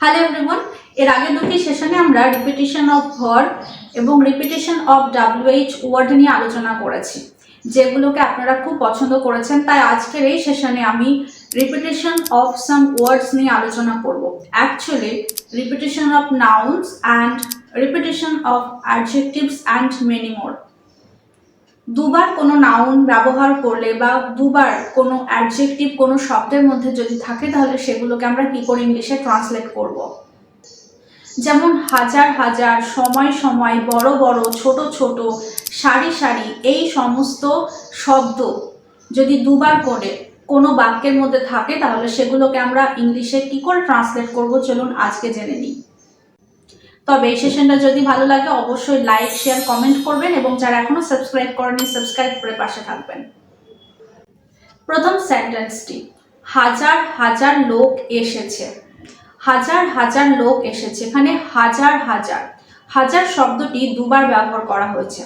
Hello everyone এর আগের দুটি সেশনে আমরা রিপিটিশন অফ ভার এবং রিপিটিশন অফ ডাব্লিউএইচ ওয়ার্ড নিয়ে আলোচনা করেছি, যেগুলোকে আপনারা খুব পছন্দ করেছেন। তাই আজকের এই সেশনে আমি রিপিটিশন অফ সাম ওয়ার্ডস নিয়ে আলোচনা করব। Actually repetition of nouns and repetition of adjectives and many more দুবার কোনো নাউন ব্যবহার করলে বা দুবার কোনো অ্যাডজেক্টিভ কোনো শব্দের মধ্যে যদি থাকে তাহলে সেগুলোকে আমরা কি করে ইংলিশে ট্রান্সলেট করব। যেমন হাজার হাজার, সময় সময়, বড় বড়, ছোট ছোট, সারি সারি, এই সমস্ত শব্দ যদি দুবার করে কোনো বাক্যের মধ্যে থাকে তাহলে সেগুলোকে আমরা ইংলিশে কি করে ট্রান্সলেট করব চলুন আজকে জেনে নিই তবে এই সেশনটা যদি ভালো লাগে, অবশ্যই লাইক শেয়ার কমেন্ট করবেন এবং যারা এখনও সাবস্ক্রাইব করেনি সাবস্ক্রাইব করে পাশে থাকবেন। প্রথম সেন্টেন্সটি হাজার হাজার লোক এসেছে। হাজার হাজার লোক এসেছে, এখানে হাজার হাজার। হাজার শব্দটি দুবার ব্যবহার করা হয়েছে।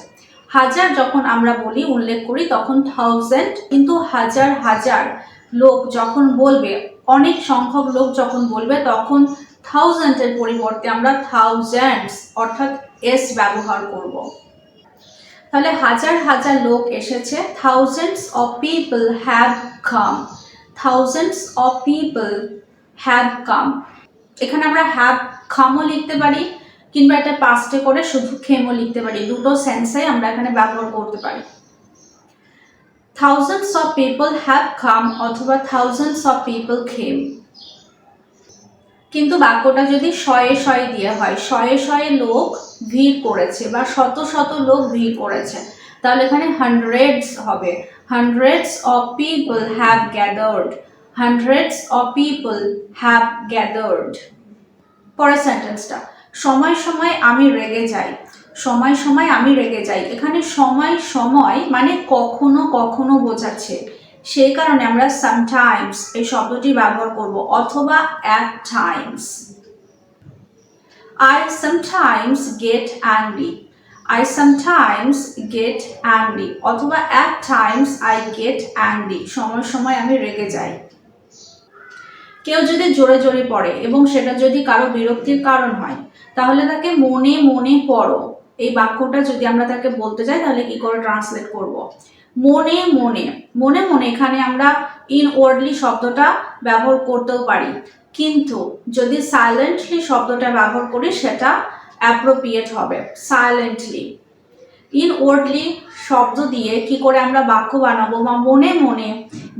হাজার যখন আমরা বলি, উল্লেখ করি, তখন থাউজেন্ড কিন্তু হাজার হাজার লোক যখন বলবে, অনেক সংখ্যক লোক যখন বলবে, তখন থাউজেন্ডের পরিবর্তে আমরা থাউজেন্ডস অর্থাৎ এস ব্যবহার করব। তাহলে হাজার হাজার লোক এসেছে thousands of people have come thousands of people have come এখানে আমরা হ্যাভ খামও লিখতে পারি, কিংবা এটা পাস্টে করে শুধু খেমও লিখতে পারি, দুটো সেন্সে আমরা এখানে ব্যবহার করতে পারি। Thousands of people have come অথবা থাউজেন্ডস অফ পিপল খেম কিন্তু বাক্যটা যদি শয়ে শয়ে দিয়ে হয়, শয়ে শয়ে লোক ভিড় করেছে বা শত শত লোক ভিড় করেছে, তাহলে এখানে হান্ড্রেডস হবে। Hundreds of people have gathered hundreds of people have gathered পরের সেন্টেন্সটা সময় সময় আমি রেগে যাই। সময় সময় আমি রেগে যাই। এখানে সময় সময় মানে কখনো কখনো বোঝাচ্ছে। সেই কারণে আমরা সামটাইমস এই শব্দটি ব্যবহার করব, অথবা at times I sometimes get angry I sometimes get angry অথবা at times I get angry সময় সময় আমি রেগে যাই। কেউ যদি জোরে জোরে পড়ে এবং সেটা যদি কারও বিরক্তির কারণ হয়, তাহলে তাকে মনে মনে পড়ো। এই বাক্যটা যদি আমরা তাকে বলতে যাই, তাহলে কি করে ট্রান্সলেট করব? মনে মনে মনে মনে এখানে আমরা ইন ওয়ার্ডলি শব্দটা ব্যবহার করতেও পারি। কিন্তু যদি সাইলেন্টলি শব্দটা ব্যবহার করি, সেটা অ্যাপ্রোপ্রিয়েট হবে সাইলেন্টলি ইন ওয়ার্ডলি শব্দ দিয়ে কি করে আমরা বাক্য বানাবো বা মনে মনে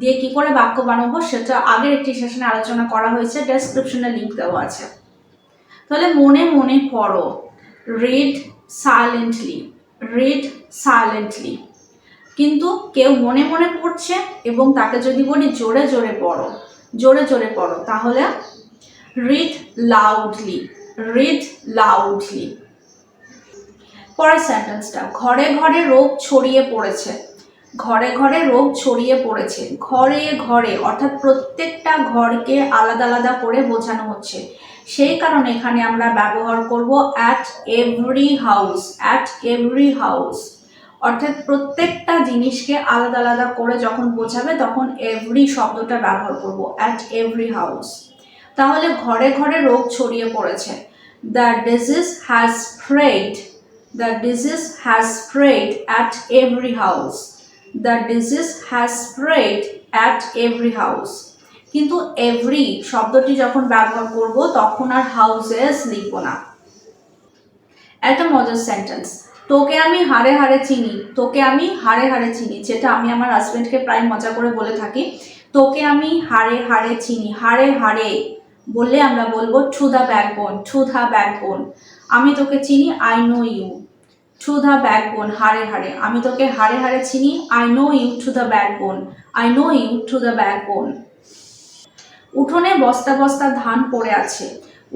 দিয়ে কি করে বাক্য বানাবো, সেটা আগের একটি সেশনে আলোচনা করা হয়েছে ডেসক্রিপশনে লিঙ্ক দেওয়া আছে। তাহলে মনে মনে পড়ো রিড সাইলেন্টলি রিড সাইলেন্টলি কিন্তু কেউ মনে মনে পড়ছে এবং তাকে যদি বলি জোরে জোরে পড়ো, জোরে জোরে পড়ো, তাহলে রিড লাউডলি রিড লাউডলি পরের সেন্টেন্সটা ঘরে ঘরে রোগ ছড়িয়ে পড়েছে, ঘরে ঘরে রোগ ছড়িয়ে পড়েছে, ঘরে ঘরে, অর্থাৎ প্রত্যেকটা ঘরকে আলাদা আলাদা করে বোঝানো হচ্ছে। সেই কারণে এখানে আমরা ব্যবহার করব at every house at every house অর্থাৎ প্রত্যেকটা জিনিসকে আলাদা আলাদা করে যখন বোঝাবে তখন এভরি শব্দটা ব্যবহার করব অ্যাট এভরি হাউস তাহলে ঘরে ঘরে রোগ ছড়িয়ে পড়েছে। The disease has spread the disease has spread at every house the disease has spread at every house কিন্তু এভরি শব্দটি যখন ব্যবহার করব, তখন আর হাউসেস লিখব না। একটা মজার সেন্টেন্স তোকে আমি হারে হারে চিনি, তোকে আমি হারে হারে চিনি, যেটা আমি আমার হাজবেন্ডকে প্রায় মজা করে বলে থাকি, তোকে আমি হারে হারে চিনি, হারে হারে বললে আমরা বলব to the backbone to the backbone আমি তোকে চিনি I know you to the backbone হারে হারে। আমি তোকে হারে হারে চিনি I know you to the backbone I know you to the backbone উঠোনে বস্তা বস্তা ধান পড়ে আছে।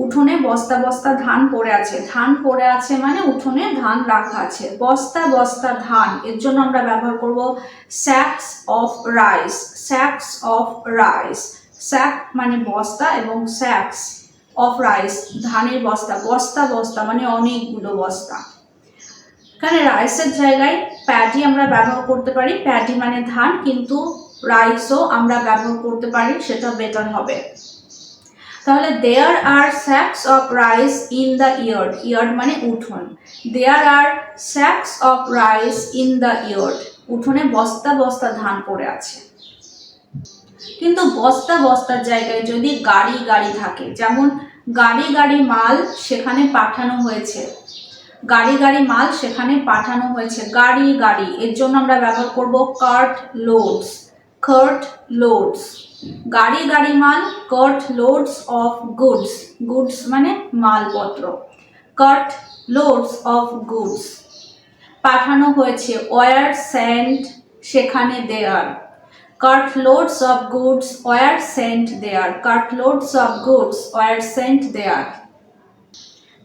উঠোনে বস্তা বস্তা ধান পড়ে আছে। ধান পড়ে আছে মানে উঠোনে ধান রাখা আছে। বস্তা বস্তা ধান, এর জন্য আমরা ব্যবহার করব sacks of rice sacks of rice sack মানে বস্তা এবং স্যাক্স অফ রাইস ধানের বস্তা বস্তা বস্তা মানে অনেকগুলো বস্তা। এখানে রাইসের জায়গায় প্যাডি আমরা ব্যবহার করতে পারি। প্যাডি মানে ধান, কিন্তু রাইসও আমরা ব্যবহার করতে পারি, সেটা বেটার হবে। তাহলে there are sacks of rice in the yard yard মানে উঠোন। There are sacks of rice in the yard উঠোনে বস্তা বস্তা ধান পড়ে আছে। কিন্তু বস্তা বস্তার জায়গায় যদি গাড়ি গাড়ি থাকে, যেমন গাড়ি গাড়ি মাল সেখানে পাঠানো হয়েছে। গাড়ি গাড়ি মাল সেখানে পাঠানো হয়েছে। গাড়ি গাড়ি, এর জন্য আমরা ব্যবহার করব কার্ট লোডস কার্ট লোডস গাড়ি গাড়ি মাল cart loads of goods goods মানে মালপত্র। কার্ট লোডস অফ গুডস পাঠানো হয়েছে। ওয়ার সেন্ট সেখানে there. Cart loads of goods were sent there. Cart loads of goods were sent there.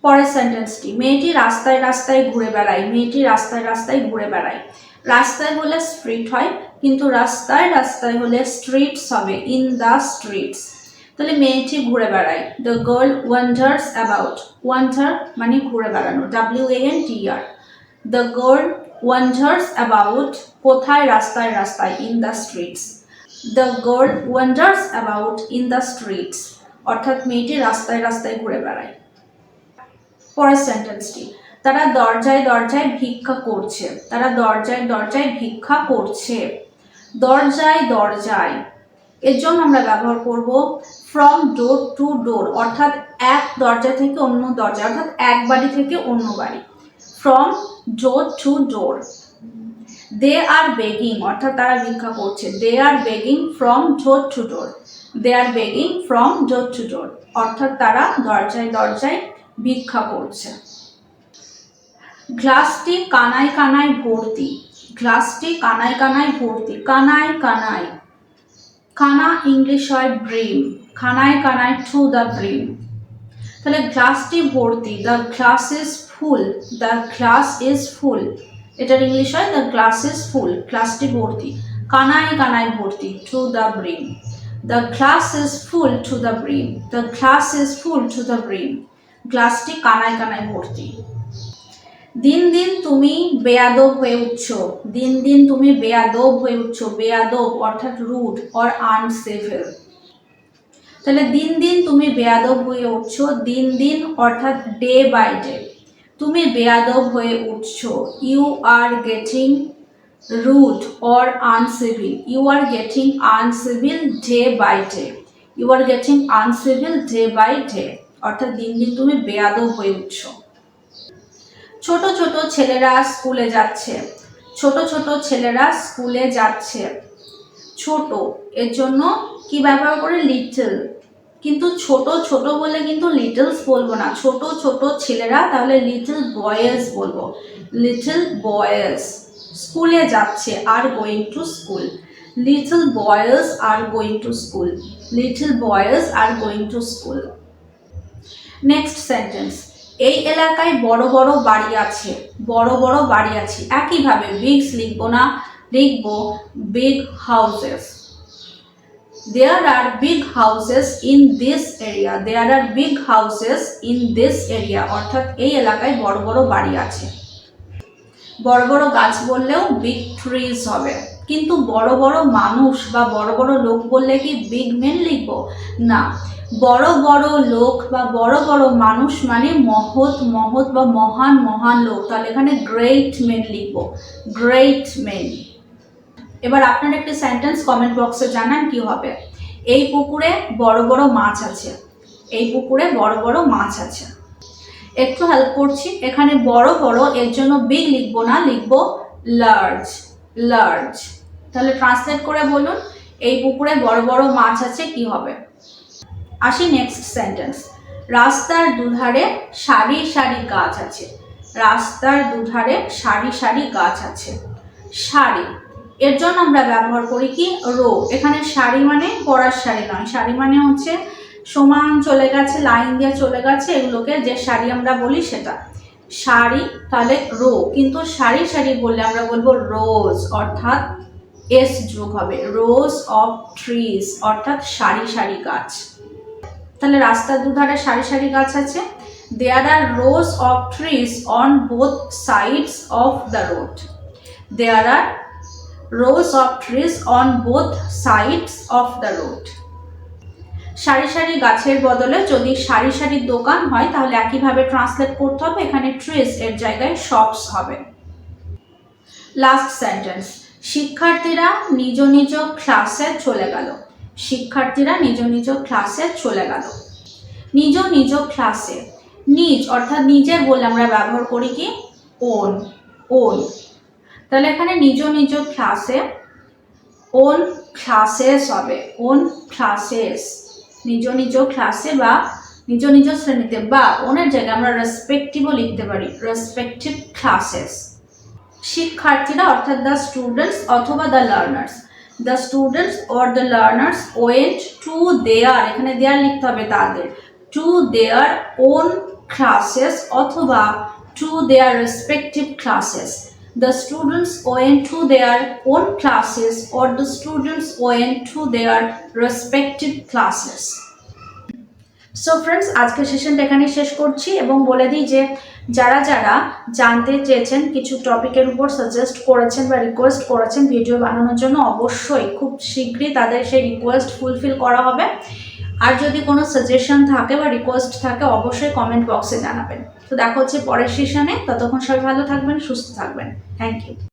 পরের সেন্টেন্সটি মেয়েটি রাস্তায় রাস্তায় ঘুরে বেড়ায়। মেয়েটি রাস্তায় রাস্তায় ঘুরে বেড়ায়। রাস্তায় হলে স্ট্রিট হয়, কিন্তু রাস্তায় রাস্তায় হলে স্ট্রিটস হবে ইন দ্য স্ট্রিটস তাহলে মেয়েটি ঘুরে বেড়ায়। The girl wanders about wander মানে ঘুরে বেড়ানো। W A N T R the girl wanders about কোথায় রাস্তায় রাস্তায় in the streets the girl wanders about in the streets অর্থাৎ মেয়েটি রাস্তায় রাস্তায় ঘুরে বেড়ায়। পরের সেন্টেন্সটি তারা দরজায় দরজায় ভিক্ষা করছে। তারা দরজায় দরজায় ভিক্ষা করছে। দরজায় দরজায়। এর জন্য আমরা ব্যবহার করব ফ্রম ডোর টু ডোর অর্থাৎ এক দরজা থেকে অন্য দরজা, অর্থাৎ এক বাড়ি থেকে অন্য বাড়ি। From door to door they are begging অর্থাৎ তারা ভিক্ষা করছে। They are begging from door to door they are begging from door to door অর্থাৎ তারা দরজায় দরজায় ভিক্ষা করছে। গ্লাসটি কানায় কানায় ভর্তি। গ্লাসটি কানায় কানায় ভর্তি। কানায় কানায়। কানা ইংলিশ হয় ব্রিম খানায় কানায় টু দ্য ব্রিম তাহলে গ্লাসটি ভর্তি। The glass is full. The glass is full. এটার ইংলিশ হয় দ্য গ্লাস ইজ ফুল। গ্লাসটি ভর্তি। কানায় কানায় ভর্তি। To the brim the glass is full to the brim the glass is full to the brim গ্লাসটি কানায় কানায় ভর্তি। দিন দিন তুমি বেয়াদব হয়ে উঠছো। দিন দিন তুমি বেয়াদব হয়ে উঠছো। বেয়াদব অর্থাৎ রুড অর আনসিভিল তাহলে দিন দিন তুমি বেয়াদব হয়ে উঠছো। দিন দিন অর্থাৎ ডে বাই ডে তুমি বেয়াদব হয়ে উঠছো। You are getting rude or uncivil you are getting uncivil day by day you are getting uncivil day by day অর্থাৎ দিন দিন তুমি বেয়াদব হয়ে উঠছো। ছোট ছোট ছেলেরা স্কুলে যাচ্ছে। ছোট ছোট ছেলেরা স্কুলে যাচ্ছে। ছোট, এর জন্য কি ব্যবহার করে? লিটল কিন্তু ছোট ছোট বলে কিন্তু লিটলস বলব না। ছোট ছোট ছেলেরা তাহলে লিটল বয়েজ বলব। লিটল বয়েজ স্কুলে যাচ্ছে are going to school little boys are going to school little boys are going to school next sentence এই এলাকায় বড় বড় বাড়ি আছে, বড় বড় বাড়ি আছে। একইভাবে বিগস লিখব না, লিখব big houses there are big houses in this area there are big houses in this area অর্থাৎ এই এলাকায় বড় বড় বাড়ি আছে। বড় বড় গাছ বললেও বিগ ট্রিজ হবে। কিন্তু বড় বড় মানুষ বা বড় বড় লোক বললে কি বিগ মেন লিখব? না। বড় বড় লোক বা বড় বড় মানুষ মানে মহৎ মহৎ বা মহান মহান লোক। তাহলে এখানে গ্রেট মেন লিখব। গ্রেট মেন এবার আপনার একটি সেন্টেন্স কমেন্ট বক্সে জানান কি হবে। এই পুকুরে বড় বড় মাছ আছে। এই পুকুরে বড় বড় মাছ আছে। একটু হেল্প করছি। এখানে বড় বড়, এর জন্য বিগ লিখব না, লিখব লার্জ লার্জ তাহলে ট্রান্সলেট করে বলুন। এই পুকুরে বড় বড় মাছ আছে, কি হবে? আসি নেক্সট সেন্টেন্স রাস্তার দুধারে সারি সারি গাছ আছে। রাস্তার দুধারে সারি সারি গাছ আছে। সারি। এর জন্য আমরা ব্যবহার করি কি? রো। এখানে শাড়ি মানে পড়ার শাড়ি নয়। শাড়ি মানে হচ্ছে সমান চলে গেছে, লাইন দিয়ে চলে গেছে, এগুলোকে যে শাড়ি আমরা বলি সেটা। শাড়ি তাহলে রো। কিন্তু সারি সারি বললে আমরা বলব রোজ, অর্থাৎ এস যোগ হবে। রোজ অফ ট্রিজ, অর্থাৎ সারি সারি গাছ। তাহলে রাস্তার দুধারে সারি সারি গাছ আছে। There are rows of trees on both sides of the road there are rows of trees on both sides of the road সারি সারি গাছের বদলে যদি সারি সারি দোকান হয়, তাহলে একইভাবে ট্রান্সলেট করতে হবে। এখানে ট্রিজ এর জায়গায় শপস হবে। লাস্ট সেন্টেন্স শিক্ষার্থীরা নিজ নিজ ক্লাসে চলে গেল। শিক্ষার্থীরা নিজ নিজ ক্লাসে চলে গেল। নিজ নিজ ক্লাসে নিজ, অর্থাৎ নিজের বলে আমরা ব্যবহার করি কি? Own own. তাহলে এখানে নিজ নিজ ক্লাসে ওন ক্লাসেস হবে। ওন ক্লাসেস নিজ নিজ ক্লাসে বা নিজ নিজ শ্রেণীতে বা ওনের জায়গায় আমরা রেসপেক্টিভও লিখতে পারি। রেসপেক্টিভ ক্লাসেস শিক্ষার্থীরা, অর্থাৎ দ্য স্টুডেন্টস অথবা the learners the students or the learners went to their এখানে দেয়ার লিখতে হবে তাদের টু দেয়ার ওন ক্লাসেস অথবা to their respective classes the students went to their own classes or the students went to their respective classes So friends আজকের সেশনটা এখানে শেষ করছি এবং বলে দিই যে যারা যারা জানতে চেয়েছেন কিছু টপিকের উপর সাজেস্ট করেছেন বা রিকোয়েস্ট করেছেন ভিডিও বানানোর জন্য, অবশ্যই খুব শীঘ্রই তাদের সেই রিকোয়েস্ট ফুলফিল করা হবে। আর যদি কোনো সাজেশন থাকে বা রিকোয়েস্ট থাকে, অবশ্যই কমেন্ট বক্সে জানাবেন। তো দেখা হচ্ছে পরের সেশনে ততক্ষণ সবাই ভালো থাকবেন, সুস্থ থাকবেন। Thank you